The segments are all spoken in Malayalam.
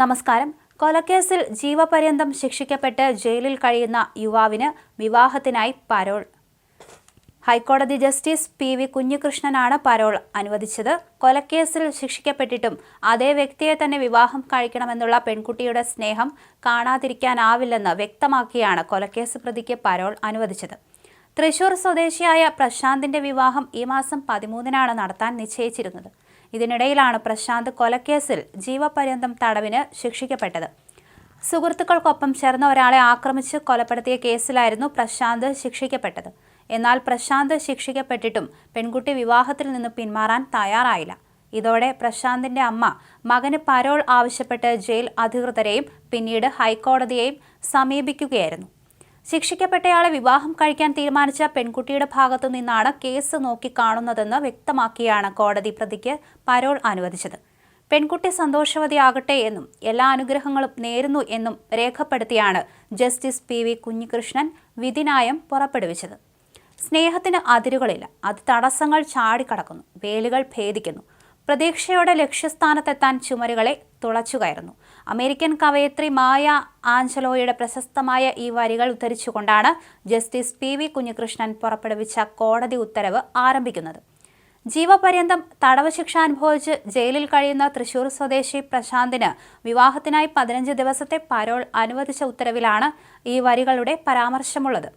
നമസ്കാരം. കൊലക്കേസിൽ ജീവപര്യന്തം ശിക്ഷിക്കപ്പെട്ട് ജയിലിൽ കഴിയുന്ന യുവാവിന് വിവാഹത്തിനായി പരോൾ. ഹൈക്കോടതി ജസ്റ്റിസ് പി വി കുഞ്ഞികൃഷ്ണനാണ് പരോൾ അനുവദിച്ചത്. കൊലക്കേസിൽ ശിക്ഷിക്കപ്പെട്ടിട്ടും അതേ വ്യക്തിയെ തന്നെ വിവാഹം കഴിക്കണമെന്നുള്ള പെൺകുട്ടിയുടെ സ്നേഹം കാണാതിരിക്കാനാവില്ലെന്ന് വ്യക്തമാക്കിയാണ് കൊലക്കേസ് പ്രതിക്ക് പരോൾ അനുവദിച്ചത്. തൃശൂർ സ്വദേശിയായ പ്രശാന്തിന്റെ വിവാഹം ഈ മാസം പതിമൂന്നിനാണ് നടത്താൻ നിശ്ചയിച്ചിരുന്നത്. ഇതിനിടയിലാണ് പ്രശാന്ത് കൊലക്കേസിൽ ജീവപര്യന്തം തടവിന് ശിക്ഷിക്കപ്പെട്ടത്. സുഹൃത്തുക്കൾക്കൊപ്പം ചേർന്ന ഒരാളെ ആക്രമിച്ച് കൊലപ്പെടുത്തിയ കേസിലായിരുന്നു പ്രശാന്ത് ശിക്ഷിക്കപ്പെട്ടത്. എന്നാൽ പ്രശാന്ത് ശിക്ഷിക്കപ്പെട്ടിട്ടും പെൺകുട്ടി വിവാഹത്തിൽ നിന്ന് പിന്മാറാൻ തയ്യാറായില്ല. ഇതോടെ പ്രശാന്തിന്റെ അമ്മ മകന് പരോൾ ആവശ്യപ്പെട്ട് ജയിൽ അധികൃതരെയും പിന്നീട് ഹൈക്കോടതിയെയും സമീപിക്കുകയായിരുന്നു. ശിക്ഷിക്കപ്പെട്ടയാളെ വിവാഹം കഴിക്കാൻ തീരുമാനിച്ച പെൺകുട്ടിയുടെ ഭാഗത്തു നിന്നാണ് കേസ് നോക്കിക്കാണുന്നതെന്ന് വ്യക്തമാക്കിയാണ് കോടതി പ്രതിക്ക് പരോൾ അനുവദിച്ചത്. പെൺകുട്ടി സന്തോഷവതിയാകട്ടെ എന്നും എല്ലാ അനുഗ്രഹങ്ങളും നേരുന്നു എന്നും രേഖപ്പെടുത്തിയാണ് ജസ്റ്റിസ് പി വി കുഞ്ഞികൃഷ്ണൻ വിധിനായം പുറപ്പെടുവിച്ചത്. സ്നേഹത്തിന് അതിരുകളില്ല. അത് തടസ്സങ്ങൾ ചാടിക്കടക്കുന്നു. വേലുകൾ ഭേദിക്കുന്നു. പ്രതീക്ഷയോടെ ലക്ഷ്യസ്ഥാനത്തെത്താൻ ചുമരുകളെ തുളച്ചുകയറുന്നു അമേരിക്കൻ കവയത്രി മായ ആഞ്ചലോയുടെ പ്രശസ്തമായ ഈ വരികൾ ഉദ്ധരിച്ചുകൊണ്ടാണ് ജസ്റ്റിസ് പി വി കുഞ്ഞികൃഷ്ണൻ പുറപ്പെടുവിച്ച കോടതി ഉത്തരവ് ആരംഭിക്കുന്നത്. ജീവപര്യന്തം തടവ് ശിക്ഷ അനുഭവിച്ച് ജയിലിൽ കഴിയുന്ന തൃശൂർ സ്വദേശി പ്രശാന്തിന് വിവാഹത്തിനായി പതിനഞ്ച് ദിവസത്തെ പരോൾ അനുവദിച്ച ഉത്തരവിലാണ് ഈ വരികളുടെ പരാമർശമുള്ളത്.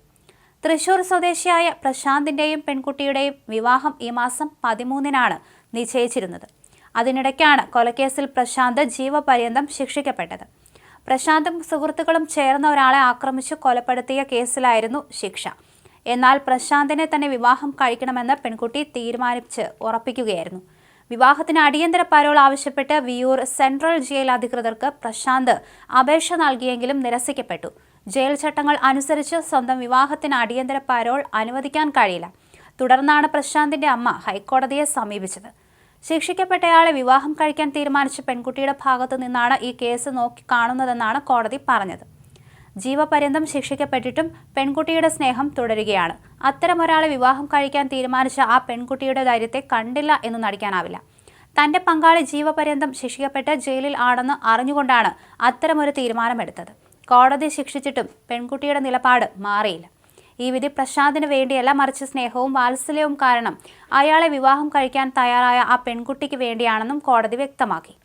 തൃശൂർ സ്വദേശിയായ പ്രശാന്തിന്റെയും പെൺകുട്ടിയുടെയും വിവാഹം ഈ മാസം പതിമൂന്നിനാണ് നിശ്ചയിച്ചിരുന്നത്. അതിനിടയ്ക്കാണ് കൊലക്കേസിൽ പ്രശാന്ത് ജീവപര്യന്തം ശിക്ഷിക്കപ്പെട്ടത്. പ്രശാന്തും സുഹൃത്തുക്കളും ചേർന്ന ഒരാളെ ആക്രമിച്ച് കൊലപ്പെടുത്തിയ കേസിലായിരുന്നു ശിക്ഷ. എന്നാൽ പ്രശാന്തിനെ തന്നെ വിവാഹം കഴിക്കണമെന്ന് പെൺകുട്ടി തീരുമാനിച്ച് ഉറപ്പിക്കുകയായിരുന്നു. വിവാഹത്തിന് അടിയന്തര പരോൾ ആവശ്യപ്പെട്ട് വിയൂർ സെൻട്രൽ ജയിൽ അധികൃതർക്ക് പ്രശാന്ത് അപേക്ഷ നൽകിയെങ്കിലും നിരസിക്കപ്പെട്ടു. ജയിൽ ചട്ടങ്ങൾ അനുസരിച്ച് സ്വന്തം വിവാഹത്തിന് അടിയന്തര പരോൾ അനുവദിക്കാൻ കഴിയില്ല. തുടർന്നാണ് പ്രശാന്തിന്റെ അമ്മ ഹൈക്കോടതിയെ സമീപിച്ചത്. ശിക്ഷിക്കപ്പെട്ടയാളെ വിവാഹം കഴിക്കാൻ തീരുമാനിച്ച പെൺകുട്ടിയുടെ ഭാഗത്തു നിന്നാണ് ഈ കേസ് നോക്കി കാണുന്നതെന്നാണ് കോടതി പറഞ്ഞത്. ജീവപര്യന്തം ശിക്ഷിക്കപ്പെട്ടിട്ടും പെൺകുട്ടിയുടെ സ്നേഹം തുടരുകയാണ്. അത്തരമൊരാളെ വിവാഹം കഴിക്കാൻ തീരുമാനിച്ച ആ പെൺകുട്ടിയുടെ ധൈര്യത്തെ കണ്ടില്ല എന്ന് നടിക്കാനാവില്ല. തന്റെ പങ്കാളി ജീവപര്യന്തം ശിക്ഷിക്കപ്പെട്ട് ജയിലിൽ ആണെന്ന് അറിഞ്ഞുകൊണ്ടാണ് അത്തരമൊരു തീരുമാനമെടുത്തത്. കോടതി ശിക്ഷിച്ചിട്ടും പെൺകുട്ടിയുടെ നിലപാട് മാറിയില്ല. ഈ വിധി പ്രശാന്തിന് വേണ്ടിയല്ല മറിച്ച് സ്നേഹവും വാത്സല്യവും കാരണം. അയാളെ വിവാഹം കഴിക്കാൻ തയ്യാറായ ആ പെൺകുട്ടിക്ക് വേണ്ടിയാണെന്നും കോടതി വ്യക്തമാക്കി.